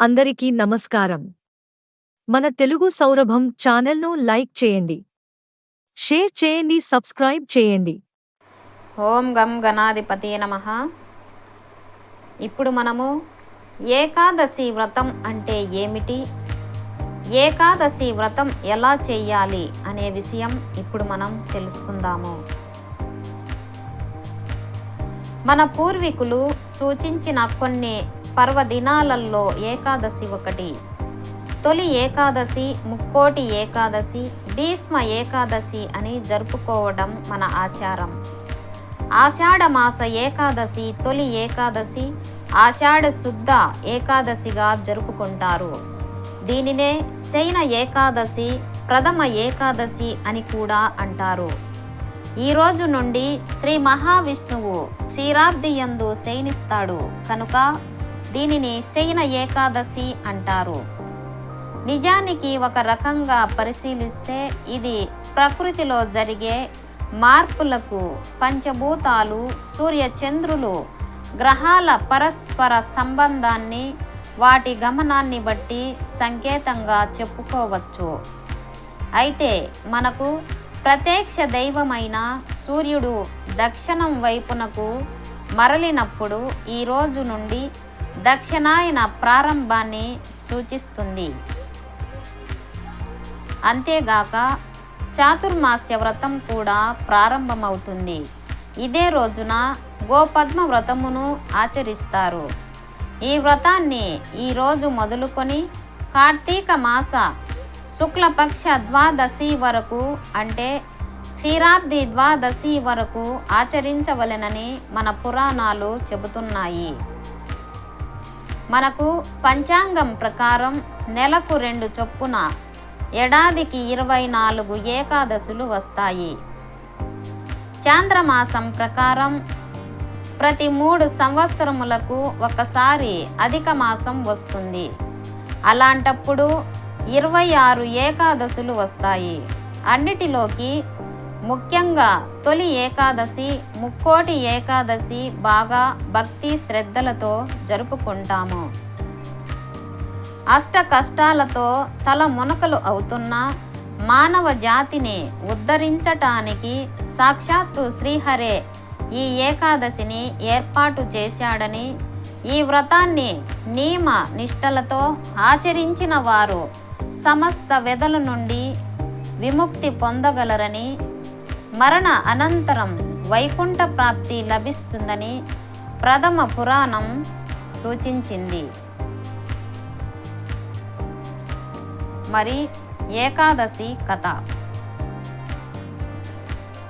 అందరికీ నమస్కారం. మన తెలుగు సౌరభం ఛానల్ను లైక్ చేయండి. షేర్ చేయండి సబ్స్క్రైబ్ చేయండి. ఓం గం గణాధిపతి నమ. ఇప్పుడు మనము ఏకాదశి వ్రతం అంటే ఏమిటి? ఏకాదశి వ్రతం ఎలా చేయాలి అనే విషయం ఇప్పుడు మనం తెలుసుకుందాము. మన పూర్వీకులు సూచించిన కొన్ని పర్వదినాలలో ఏకాదశి ఒకటి. తొలి ఏకాదశి ముక్కోటి ఏకాదశి భీష్మ ఏకాదశి అని జరుపుకోవడం మన ఆచారం. ఆషాఢమాస ఏకాదశి తొలి ఏకాదశి ఆషాఢ శుద్ధ ఏకాదశిగా జరుపుకుంటారు. దీనినే శయన ఏకాదశి ప్రథమ ఏకాదశి అని కూడా అంటారు. ఈ రోజు నుండి శ్రీ మహావిష్ణువు క్షీరాబ్ది యందు శయనిస్తాడు. కనుక దీనిని శయన ఏకాదశి అంటారు. నిజానికి ఒక రకంగా పరిశీలిస్తే ఇది ప్రకృతిలో జరిగే మార్పులకు పంచభూతాలు సూర్యచంద్రులు గ్రహాల పరస్పర సంబంధాన్ని వాటి గమనాన్ని బట్టి సంకేతంగా చెప్పుకోవచ్చు. అయితే మనకు ప్రత్యక్ష దైవమైన సూర్యుడు దక్షిణం వైపునకు మరలినప్పుడు ఈ రోజు నుండి దక్షిణాయన ప్రారంభాన్ని సూచిస్తుంది. అంతేగాక చాతుర్మాస్య వ్రతం కూడా ప్రారంభమవుతుంది. ఇదే రోజున గోపద్మ వ్రతమును ఆచరిస్తారు. ఈ వ్రతాన్ని ఈరోజు మొదలుకొని కార్తీక మాస శుక్లపక్ష ద్వాదశి వరకు అంటే క్షీరాబ్ది ద్వాదశి వరకు ఆచరించవలెనని మన పురాణాలు చెబుతున్నాయి. మనకు పంచాంగం ప్రకారం నెలకు రెండు చొప్పున ఏడాదికి ఇరవై నాలుగు ఏకాదశులు వస్తాయి. చాంద్రమాసం ప్రకారం ప్రతి మూడు సంవత్సరములకు ఒకసారి అధిక మాసం వస్తుంది. అలాంటప్పుడు ఇరవై ఆరు ఏకాదశులు వస్తాయి. అన్నిటిలోకి ముఖ్యంగా తొలి ఏకాదశి ముక్కోటి ఏకాదశి బాగా భక్తి శ్రద్ధలతో జరుపుకుంటాము. అష్ట కష్టాలతో తల మునకలు అవుతున్న మానవ జాతిని ఉద్ధరించటానికి సాక్షాత్తు శ్రీహరే ఈ ఏకాదశిని ఏర్పాటు చేశాడని ఈ వ్రతాన్ని నియమ నిష్టలతో ఆచరించిన వారు సమస్త వెదల నుండి విముక్తి పొందగలరని మరణ అనంతరం వైకుంఠ ప్రాప్తి లభిస్తుందని ప్రథమ పురాణం సూచించింది. మరి ఏకాదశి కథ.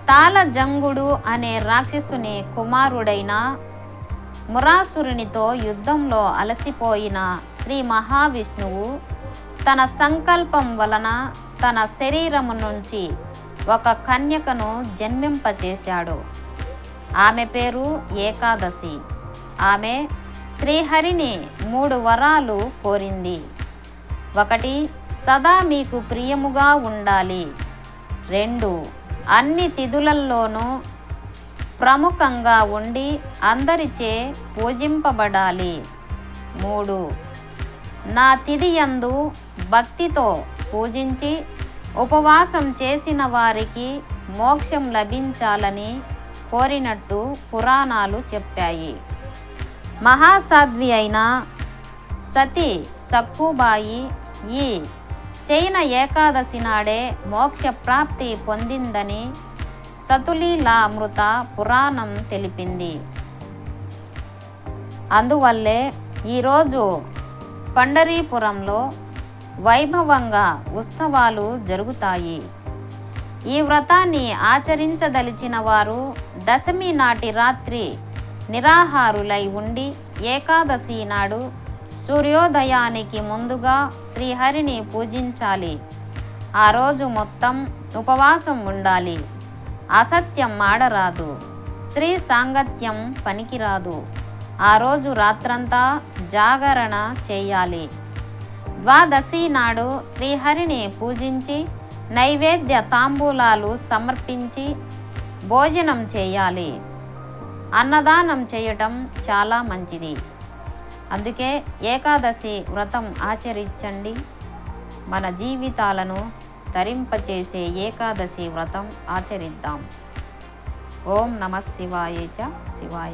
తాళజంగుడు అనే రాక్షసుని కుమారుడైన మురాసురునితో యుద్ధంలో అలసిపోయిన శ్రీ మహావిష్ణువు తన సంకల్పం వలన తన శరీరము నుంచి ఒక కన్యకను జన్మింపజేశాడు. ఆమె పేరు ఏకాదశి. ఆమె శ్రీహరిని మూడు వరాలు కోరింది. ఒకటి సదా మీకు ప్రియముగా ఉండాలి. రెండు అన్ని తిథులల్లోనూ ప్రముఖంగా ఉండి అందరిచే పూజింపబడాలి. మూడు నా తిథియందు భక్తితో పూజించి ఉపవాసం చేసిన వారికి మోక్షం లభించాలని కోరినట్టు పురాణాలు చెప్పాయి. మహాసాధ్వి అయిన సతి సక్కుబాయి ఈ శయన ఏకాదశి నాడే మోక్ష ప్రాప్తి పొందిందని సతులీలామృత పురాణం తెలిపింది. అందువల్లే ఈరోజు పండరీపురంలో వైభవంగా ఉత్సవాలు జరుగుతాయి. ఈ వ్రతాన్ని ఆచరించదలిచిన వారు దశమి నాటి రాత్రి నిరాహారులై ఉండి ఏకాదశి నాడు సూర్యోదయానికి ముందుగా శ్రీహరిని పూజించాలి. ఆ రోజు మొత్తం ఉపవాసం ఉండాలి. అసత్యం ఆడరాదు. శ్రీ సాంగత్యం పనికిరాదు. ఆ రోజు రాత్రంతా జాగరణ చేయాలి. ద్వాదశి నాడు శ్రీహరిని పూజించి నైవేద్య తాంబూలాలు సమర్పించి భోజనం చేయాలి. అన్నదానం చేయటం చాలా మంచిది. అందుకే ఏకాదశి వ్రతం ఆచరించండి. మన జీవితాలను తరింపచేసే ఏకాదశి వ్రతం ఆచరిద్దాం. ఓం నమ శివాయ చ శివాయ